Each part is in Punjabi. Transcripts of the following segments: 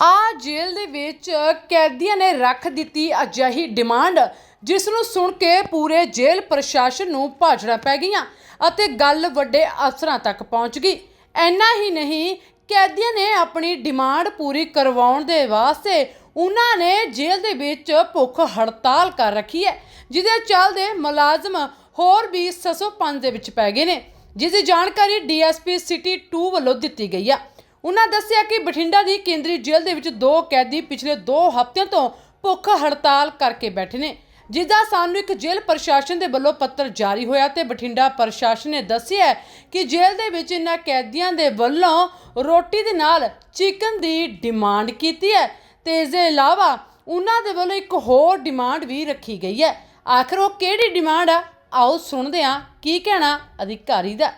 ਆ ਜੇਲ੍ਹ ਦੇ ਵਿੱਚ ਕੈਦੀਆਂ ਨੇ ਰੱਖ ਦਿੱਤੀ ਅਜਿਹੀ ਡਿਮਾਂਡ, ਜਿਸ ਨੂੰ ਸੁਣ ਕੇ ਪੂਰੇ ਜੇਲ੍ਹ ਪ੍ਰਸ਼ਾਸਨ ਨੂੰ ਭਾਜੜਾ ਪੈ ਗਈਆਂ ਅਤੇ ਗੱਲ ਵੱਡੇ ਅਫਸਰਾਂ ਤੱਕ ਪਹੁੰਚ ਗਈ। ਐਨਾ ਹੀ ਨਹੀਂ, ਕੈਦੀਆਂ ਨੇ ਆਪਣੀ ਡਿਮਾਂਡ ਪੂਰੀ ਕਰਵਾਉਣ ਦੇ ਵਾਸਤੇ ਉਹਨਾਂ ਨੇ ਜੇਲ੍ਹ ਦੇ ਵਿੱਚ ਭੁੱਖ ਹੜਤਾਲ ਕਰ ਰੱਖੀ ਹੈ, ਜਿਹਦੇ ਚੱਲਦੇ ਮੁਲਾਜ਼ਮ ਹੋਰ ਵੀ ਸਸੋ ਪੰਜ ਦੇ ਵਿੱਚ ਪੈ ਗਏ ਨੇ, ਜਿਸ ਦੀ ਜਾਣਕਾਰੀ ਡੀਐਸਪੀ ਸਿਟੀ 2 ਵੱਲੋਂ ਦਿੱਤੀ ਗਈ ਆ। ਉਹਨਾਂ ਦੱਸਿਆ ਕਿ ਬਠਿੰਡਾ ਦੀ ਕੇਂਦਰੀ ਜੇਲ੍ਹ ਦੇ ਵਿੱਚ ਦੋ ਕੈਦੀ ਪਿਛਲੇ 2 ਹਫ਼ਤਿਆਂ ਤੋਂ ਭੁੱਖ ਹੜਤਾਲ ਕਰਕੇ ਬੈਠੇ ਨੇ ਜਿਸ ਦਾ ਸਾਨੂੰ ਇੱਕ ਜੇਲ੍ਹ ਪ੍ਰਸ਼ਾਸਨ ਦੇ ਵੱਲੋਂ ਪੱਤਰ ਜਾਰੀ ਹੋਇਆ ਤੇ ਬਠਿੰਡਾ ਪ੍ਰਸ਼ਾਸਨ ਨੇ ਦੱਸਿਆ ਹੈ ਕਿ ਜੇਲ੍ਹ ਦੇ ਵਿੱਚ ਇਹਨਾਂ ਕੈਦੀਆਂ ਦੇ ਵੱਲੋਂ ਰੋਟੀ ਦੇ ਨਾਲ ਚਿਕਨ ਦੀ ਡਿਮਾਂਡ ਕੀਤੀ ਹੈ ਤੇ ਇਸ ਦੇ ਇਲਾਵਾ ਉਹਨਾਂ ਦੇ ਵੱਲੋਂ ਇੱਕ ਹੋਰ ਡਿਮਾਂਡ ਵੀ ਰੱਖੀ ਗਈ ਹੈ। ਆਖਰ ਉਹ ਕਿਹੜੀ ਡਿਮਾਂਡ ਆ? ਆਓ ਸੁਣਦੇ ਹਾਂ ਕੀ ਕਹਿਣਾ ਅਧਿਕਾਰੀ ਦਾ।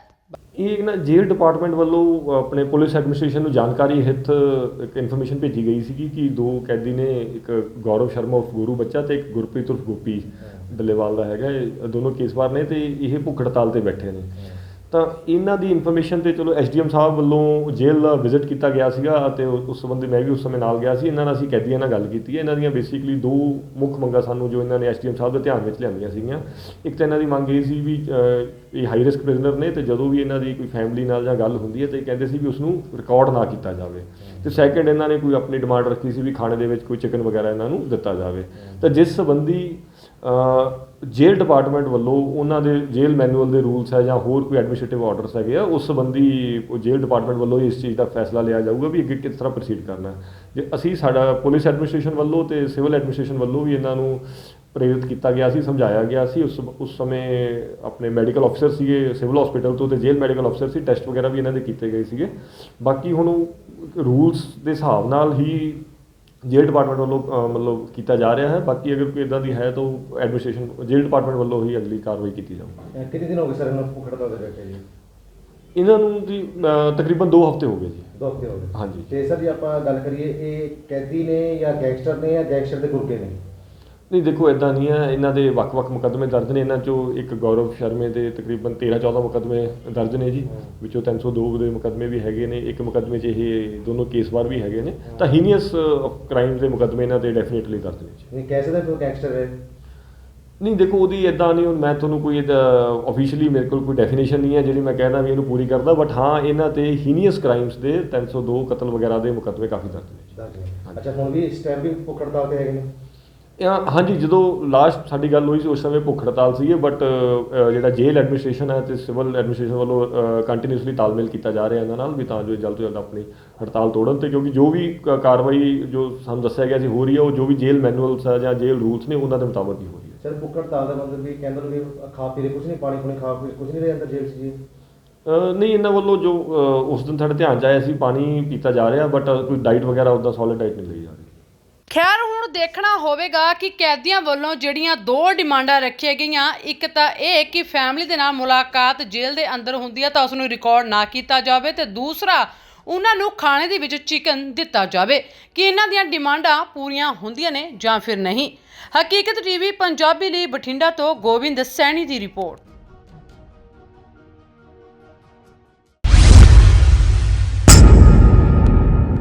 ਇਹ ਨਾ ਜੇਲ੍ਹ ਡਿਪਾਰਟਮੈਂਟ ਵੱਲੋਂ ਆਪਣੇ ਪੁਲਿਸ ਐਡਮਿਨਿਸਟ੍ਰੇਸ਼ਨ ਨੂੰ ਜਾਣਕਾਰੀ ਹਿੱਤ ਇੱਕ ਇਨਫੋਰਮੇਸ਼ਨ ਭੇਜੀ ਗਈ ਸੀਗੀ ਕਿ ਦੋ ਕੈਦੀ ਨੇ ਇੱਕ ਗੌਰਵ ਸ਼ਰਮਾ ਉਰਫ ਗੁਰੂ ਬੱਚਾ ਤੇ ਇੱਕ ਗੁਰਪ੍ਰੀਤ ਉਰਫ ਗੋਪੀ ਡੱਲੇਵਾਲ ਦਾ ਹੈਗਾ ਇਹ ਦੋਨੋਂ ਕੇਸਵਾਰ ਨੇ ਤੇ ਇਹ ਭੁੱਖ ਹੜਤਾਲ ਤੇ ਬੈਠੇ ਨੇ। ਤਾਂ ਇਹਨਾਂ ਦੀ ਇਨਫੋਰਮੇਸ਼ਨ ਤੇ ਚਲੋ ਐਸਡੀਐਮ ਸਾਹਿਬ ਵੱਲੋਂ ਜੇਲ੍ਹ ਦਾ ਵਿਜ਼ਿਟ ਕੀਤਾ ਗਿਆ ਸੀਗਾ ਅਤੇ ਉਸ ਸੰਬੰਧੀ ਮੈਂ ਵੀ ਉਸ ਸਮੇਂ ਨਾਲ ਗਿਆ ਸੀ। ਇਹਨਾਂ ਨਾਲ ਅਸੀਂ ਕੈਦੀਆਂ ਨਾਲ ਗੱਲ ਕੀਤੀ ਹੈ। ਇਹਨਾਂ ਦੀਆਂ ਬੇਸਿਕਲੀ ਦੋ ਮੁੱਖ ਮੰਗਾਂ ਸਾਨੂੰ ਜੋ ਇਹਨਾਂ ਨੇ ਐਸਡੀਐਮ ਸਾਹਿਬ ਦੇ ਧਿਆਨ ਵਿੱਚ ਲਿਆਂਦੀਆਂ ਸੀਗੀਆਂ। ਇੱਕ ਤਾਂ ਇਹਨਾਂ ਦੀ ਮੰਗ ਇਹ ਸੀ ਵੀ ਇਹ ਹਾਈ ਰਿਸਕ ਪ੍ਰਿਜ਼ਨਰ ਨੇ ਤੇ ਜਦੋਂ ਵੀ ਇਹਨਾਂ ਦੀ ਕੋਈ ਫੈਮਿਲੀ ਨਾਲ ਜਾਂ ਗੱਲ ਹੁੰਦੀ ਹੈ ਤੇ ਇਹ ਕਹਿੰਦੇ ਸੀ ਵੀ ਉਸ ਨੂੰ ਰਿਕਾਰਡ ਨਾ ਕੀਤਾ ਜਾਵੇ। ਤੇ ਸੈਕੰਡ ਇਹਨਾਂ ਨੇ ਕੋਈ ਆਪਣੀ ਡਿਮਾਂਡ ਰੱਖੀ ਸੀ ਵੀ ਖਾਣੇ ਦੇ ਵਿੱਚ ਕੋਈ ਚਿਕਨ ਵਗੈਰਾ ਇਹਨਾਂ ਨੂੰ ਦਿੱਤਾ ਜਾਵੇ। ਤਾਂ ਜਿਸ ਸੰਬੰਧੀ ਜੇਲ੍ਹ ਡਿਪਾਰਟਮੈਂਟ ਵੱਲੋਂ ਉਹਨਾਂ ਦੇ ਜੇਲ੍ਹ ਮੈਨੂਅਲ ਦੇ ਰੂਲਸ ਹੈ ਜਾਂ ਹੋਰ ਕੋਈ ਐਡਮਿਨਿਸਟ੍ਰੇਟਿਵ ਆਰਡਰਸ ਹੈਗੇ ਆ, ਉਸ ਸੰਬੰਧੀ ਉਹ ਜੇਲ੍ਹ ਡਿਪਾਰਟਮੈਂਟ ਵੱਲੋਂ ਇਸ ਚੀਜ਼ ਦਾ ਫੈਸਲਾ ਲਿਆ ਜਾਊਗਾ ਵੀ ਅੱਗੇ ਕਿਸ ਤਰ੍ਹਾਂ ਪ੍ਰੋਸੀਡ ਕਰਨਾ ਜੇ ਅਸੀਂ ਸਾਡਾ ਪੁਲਿਸ ਐਡਮਿਨਿਸਟ੍ਰੇਸ਼ਨ ਵੱਲੋਂ ਤੇ ਸਿਵਲ ਐਡਮਿਨਿਸਟ੍ਰੇਸ਼ਨ ਵੱਲੋਂ ਵੀ ਇਹਨਾਂ ਨੂੰ ਪ੍ਰੇਰਿਤ ਕੀਤਾ ਗਿਆ ਸੀ, ਸਮਝਾਇਆ ਗਿਆ ਸੀ, ਉਸ ਉਸ ਸਮੇਂ ਆਪਣੇ ਮੈਡੀਕਲ ਅਫਸਰ ਸੀਗੇ ਸਿਵਲ ਹਸਪੀਟਲ ਤੋਂ ਤੇ ਜੇਲ੍ਹ ਮੈਡੀਕਲ ਅਫਸਰ ਸੀ ਟੈਸਟ ਵਗੈਰਾ ਵੀ ਇਹਨਾਂ ਦੇ ਕੀਤੇ ਗਏ ਸੀਗੇ। ਬਾਕੀ ਹੁਣ ਰੂਲਸ ਦੇ ਹਿਸਾਬ ਨਾਲ ਹੀ ਜੇਲ੍ਹ ਡਿਪਾਰਟਮੈਂਟ ਵੱਲੋਂ ਮਤਲਬ ਕੀਤਾ ਜਾ ਰਿਹਾ ਹੈ। ਬਾਕੀ ਅਗਰ ਕੋਈ ਇਦਾਂ ਦੀ ਹੈ ਤਾਂ ਐਡਮਿਨਿਸਟ੍ਰੇਸ਼ਨ ਜੇਲ੍ਹ ਡਿਪਾਰਟਮੈਂਟ ਵੱਲੋਂ ਹੀ ਅਗਲੀ ਕਾਰਵਾਈ ਕੀਤੀ ਜਾਊਗੀ। ਕਿੰਨੇ ਦਿਨ ਹੋ ਗਏ ਸਰ ਇਹਨਾਂ ਨੂੰ ਹੜਤਾਲ ਤੇ ਬੈਠੇ ਜੀ ਇਹਨਾਂ ਨੂੰ ਜੀ ਤਕਰੀਬਨ 2 ਹਫ਼ਤੇ ਹੋ ਗਏ ਜੀ। ਦੋ ਹਫ਼ਤੇ ਹੋ ਗਏ। ਹਾਂਜੀ। ਤੇ ਸਰ ਜੇ ਆਪਾਂ ਗੱਲ ਕਰੀਏ ਇਹ ਕੈਦੀ ਨੇ ਜਾਂ ਗੈਂਗਸਟਰ ਨੇ ਜਾਂ ਗੈਂਗਸਟਰ ਦੇ ਗੁਰਗੇ ਨੇ? ਨਹੀਂ ਦੇਖੋ ਇਦਾਂ ਨਹੀਂ ਹੈ। ਇਹਨਾਂ ਦੇ ਵੱਖ-ਵੱਖ ਮੁਕੱਦਮੇ ਦਰਜ ਨੇ। ਇਹਨਾਂ ਚੋਂ ਇੱਕ ਗੌਰਵ ਸ਼ਰਮੇ ਦੇ ਤਕਰੀਬਨ 13-14 ਮੁਕੱਦਮੇ ਦਰਜ ਨੇ ਜੀ ਵਿੱਚੋਂ 302 ਦੇ ਮੁਕੱਦਮੇ ਵੀ ਹੈਗੇ ਨੇ। ਇੱਕ ਮੁਕੱਦਮੇ 'ਚ ਇਹ ਦੋਨੋਂ ਕੇਸਵਾਰ ਵੀ ਹੈਗੇ ਨੇ। ਤਾਂ ਹੀਨੀਅਸ ਕ੍ਰਾਈਮਸ ਦੇ ਮੁਕੱਦਮੇ ਇਹਨਾਂ ਦੇ ਡੈਫੀਨਿਟਲੀ ਦਰਜ ਨੇ ਜੀ। ਨਹੀਂ ਕੈਸੇ ਦਾ ਕੋਈ ਗੈਂਗਸਟਰ ਹੈ? ਨਹੀਂ ਦੇਖੋ ਉਹਦੀ ਇਦਾਂ ਨਹੀਂ ਹੁਣ ਮੈਂ ਤੁਹਾਨੂੰ ਕੋਈ ਆਫੀਸ਼ੀਅਲੀ ਮੇਰੇ ਕੋਲ ਕੋਈ ਡੈਫੀਨੇਸ਼ਨ ਨਹੀਂ ਹੈ ਜਿਹੜੀ ਮੈਂ ਕਹਿਦਾ ਵੀ ਇਹਨੂੰ ਪੂਰੀ ਕਰਦਾ। ਬਟ ਹਾਂ ਇਹਨਾਂ ਤੇ ਹੀਨੀਅਸ ਕ੍ਰਾਈਮਸ ਦੇ 302 ਕਤਲ ਵਗੈਰਾ ਦੇ ਮੁਕੱਦਮੇ ਕਾਫੀ ਦਰਜ ਨੇ। ਅੱਛਾ ਹੁਣ ਵੀ ਇਸ ਟਾਈਮ ਵੀ ਭੁੱਖ ਹੜਤਾਲ ਤੇ ਹੈਗੇ ਨੇ? ਹਾਂਜੀ ਜਦੋਂ ਲਾਸਟ ਸਾਡੀ ਗੱਲ ਹੋਈ ਸੀ ਉਸ ਸਮੇਂ ਭੁੱਖ ਹੜਤਾਲ ਸੀਗੇ ਬਟ ਜਿਹੜਾ ਜੇਲ੍ਹ ਐਡਮਿਨਿਸਟ੍ਰੇਸ਼ਨ ਹੈ ਤੇ ਸਿਵਲ ਐਡਮਿਨਿਸਟ੍ਰੇਸ਼ਨ ਵੱਲੋਂ ਕੰਟੀਨਿਊਸਲੀ ਤਾਲਮੇਲ ਕੀਤਾ ਜਾ ਰਿਹਾ ਇਹਨਾਂ ਨਾਲ ਵੀ ਤਾਂ ਜੋ ਜਲਦ ਤੋਂ ਜਲਦ ਆਪਣੀ ਹੜਤਾਲ ਤੋੜਨ ਤੇ ਕਿਉਂਕਿ ਜੋ ਵੀ ਕਾਰਵਾਈ ਜੋ ਸਾਨੂੰ ਦੱਸਿਆ ਗਿਆ ਸੀ ਹੋ ਰਹੀ ਹੈ ਉਹ ਜੋ ਵੀ ਜੇਲ੍ਹ ਮੈਨੂਅਲਸ ਹੈ ਜਾਂ ਜੇਲ੍ਹ ਰੂਲਸ ਨੇ ਉਹਨਾਂ ਦੇ ਮੁਤਾਬਕ ਹੀ ਹੋ ਰਹੀ ਹੈ। ਸਰ ਭੁੱਖ ਹੜਤਾਲ ਦਾ ਮਤਲਬ ਵੀ ਕਹਿੰਦੇ ਵੀ ਖਾ ਪੀ ਰਹੇ ਕੁਝ ਨਹੀਂ ਪਾਣੀ ਪੂਣੀ ਖਾ ਪੀ ਕੁਝ ਨਹੀਂ ਰਹੇ ਅੰਦਰ ਜੇਲ੍ਹ 'ਚ ਜੀ। ਅ, ਨਹੀਂ ਇਹਨਾਂ ਵੱਲੋਂ ਜੋ ਉਸ ਦਿਨ ਸਾਡੇ ਧਿਆਨ ਚ ਆਇਆ ਸੀ ਪਾਣੀ ਪੀਤਾ ਜਾ ਰਿਹਾ ਬਟ ਕੋਈ ਡਾਈਟ ਵਗੈਰਾ ਉਦਾਂ ਸੋਲਿਡ ਡਾਈਟ ਨਹੀਂ ਲਈ ਜਾ ਰਹੀ। ਖੈਰ ਹੁਣ ਦੇਖਣਾ ਹੋਵੇਗਾ ਕਿ ਕੈਦੀਆਂ ਵੱਲੋਂ ਜਿਹੜੀਆਂ ਦੋ ਡਿਮਾਂਡਾਂ ਰੱਖੀਆਂ ਗਈਆਂ, ਇੱਕ ਤਾਂ ਇਹ ਕਿ ਫੈਮਿਲੀ ਦੇ ਨਾਲ ਮੁਲਾਕਾਤ ਜੇਲ੍ਹ ਦੇ ਅੰਦਰ ਹੁੰਦੀ ਹੈ ਤਾਂ ਉਸ ਨੂੰ ਰਿਕਾਰਡ ਨਾ ਕੀਤਾ ਜਾਵੇ ਤੇ ਦੂਸਰਾ, ਉਹਨਾਂ ਨੂੰ ਖਾਣੇ ਦੇ ਵਿੱਚ ਚਿਕਨ ਦਿੱਤਾ ਜਾਵੇ। ਕਿ ਇਹਨਾਂ ਦੀਆਂ ਡਿਮਾਂਡਾਂ ਪੂਰੀਆਂ ਹੁੰਦੀਆਂ ਨੇ ਜਾਂ ਫਿਰ ਨਹੀਂ? ਹਕੀਕਤ ਟੀਵੀ ਪੰਜਾਬੀ ਲਈ ਬਠਿੰਡਾ ਤੋਂ ਗੋਬਿੰਦ ਸੈਣੀ ਦੀ ਰਿਪੋਰਟ।